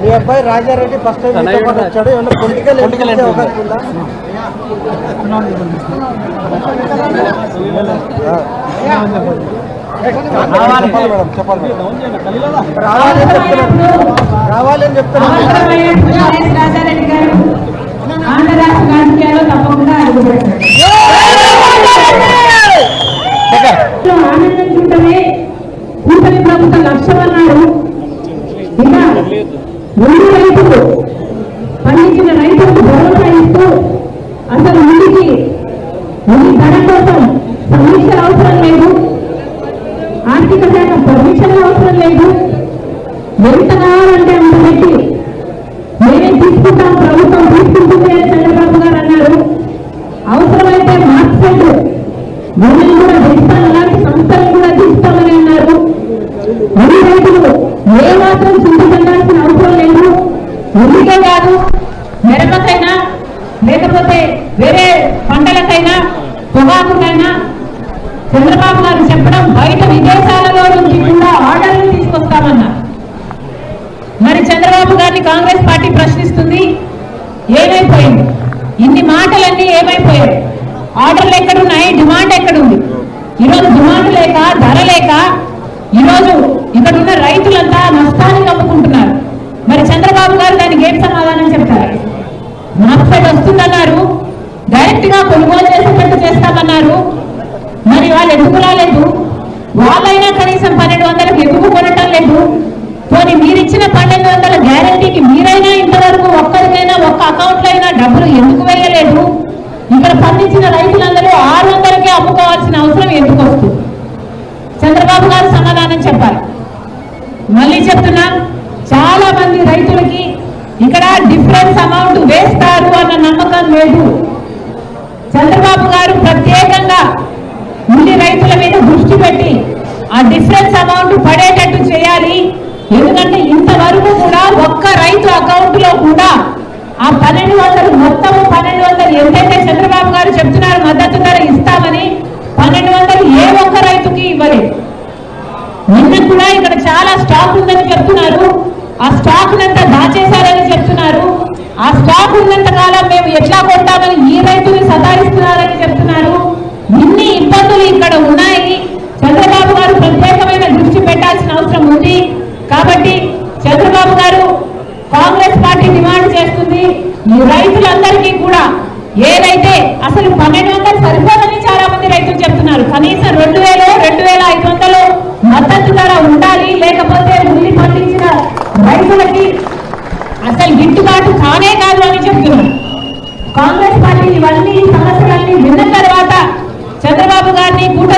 మీ అబ్బాయి Rajareddy first time వచ్చాడు. ఏమన్నా పొలిటికల్ అవకాశం ఉందా? చెప్పాలి రావాలని చెప్తున్నాను. రాజారెడ్డి గారు ఆంధ్ర రాష్ట్ర రాజకీయాల్లో తప్పకుండా అడుగుపెట్టారు ఒక లక్ష్యం అన్నాడు ఇలా ముందు రైతులు పండించిన రైతులకు భరోసా ఇస్తూ అసలు ముందుకి ముందు ధర కోసం సమీక్ష అవసరం లేదు. ఆర్థిక శాఖ పర్మిషన్ అవసరం లేదు. ఎంత కావాలంటే అంత పెట్టి మేమే తీసుకుంటాం ప్రభుత్వం. మిరపకైనా లేకపోతే వేరే పంటలకైనా పొగాకుకైనా చంద్రబాబు గారు చెప్పడం బయట విదేశాలలో నుంచి కూడా ఆర్డర్లు తీసుకొస్తామన్నారు. మరి చంద్రబాబు గారిని కాంగ్రెస్ పార్టీ ప్రశ్నిస్తుంది ఏమైపోయింది? ఇన్ని మాటలన్నీ ఏమైపోయాయి? ఆర్డర్లు ఎక్కడున్నాయి? డిమాండ్ ఎక్కడుంది? ఈరోజు డిమాండ్ లేక ధర లేక ఈరోజు ఇక్కడ ఉన్న రైతులంతా నష్టానికి అమ్ముకుంటున్నారు మరి చంద్రబాబు గారు దానికి ఏం సమాధానం చెప్తారు మార్కెట్ వస్తుందన్నారు డైరెక్ట్గా కొనుగోలు చేసేటట్టు చేస్తామన్నారు. మరి వాళ్ళు ఎందుకు రాలేదు వాళ్ళైనా కనీసం పన్నెండు వందలకు ఎందుకు కొనటం లేదు. పోనీ మీరిచ్చిన పన్నెండు వందల గ్యారంటీకి మీరైనా ఇంతవరకు ఒక్కరికైనా ఒక్క అకౌంట్లో అయినా డబ్బులు ఎందుకు వేయలేదు? ఇక్కడ పండించిన రైతులందరూ ఆరు వందలకే అమ్ముకోవాల్సిన అవసరం ఎందుకు వస్తుంది? చంద్రబాబు గారు సమాధానం చెప్పాలి. మళ్ళీ చెప్తున్నా చాలా మంది రైతులకి ఇక్కడ డిఫరెన్స్ అమౌంట్ వేస్తారు అన్న నమ్మకం లేదు. చంద్రబాబు గారు ప్రత్యేకంగా ఉండి రైతుల మీద దృష్టి పెట్టి ఆ డిఫరెన్స్ అమౌంట్ పడేటట్టు చేయాలి. ఎందుకంటే ఇంతవరకు కూడా ఒక్క రైతు అకౌంట్లో కూడా ఆ పన్నెండు వందలు మొత్తం పన్నెండు వందలు ఎంతైతే చంద్రబాబు గారు చెప్తున్నారు మద్దతు ధర ఇస్తామని పన్నెండు వందలు ఏ ఒక్క రైతుకి ఇవ్వలేదు. నిన్న కూడా ఇక్కడ చాలా స్టాక్ ఉందని చెప్తున్నారు. ఆ స్టాక్ అంతా దాచేశారు చెప్తున్నారు. ఆ స్టాక్ ఉన్నంత కాలం మేము ఎట్లా కొంటామని ఈ రైతుని సతాయిస్తున్నారని చెప్తున్నారు. ఇన్ని ఇబ్బందులు ఇక్కడ ఉన్నాయి. చంద్రబాబు గారు ప్రత్యేకమైన దృష్టి పెట్టాల్సిన అవసరం ఉంది. కాబట్టి చంద్రబాబు గారు కాంగ్రెస్ పార్టీ డిమాండ్ చేస్తుంది. ఈ రైతులందరికీ కూడా ఏదైతే అసలు చంద్రబాబు గారిని కూటమి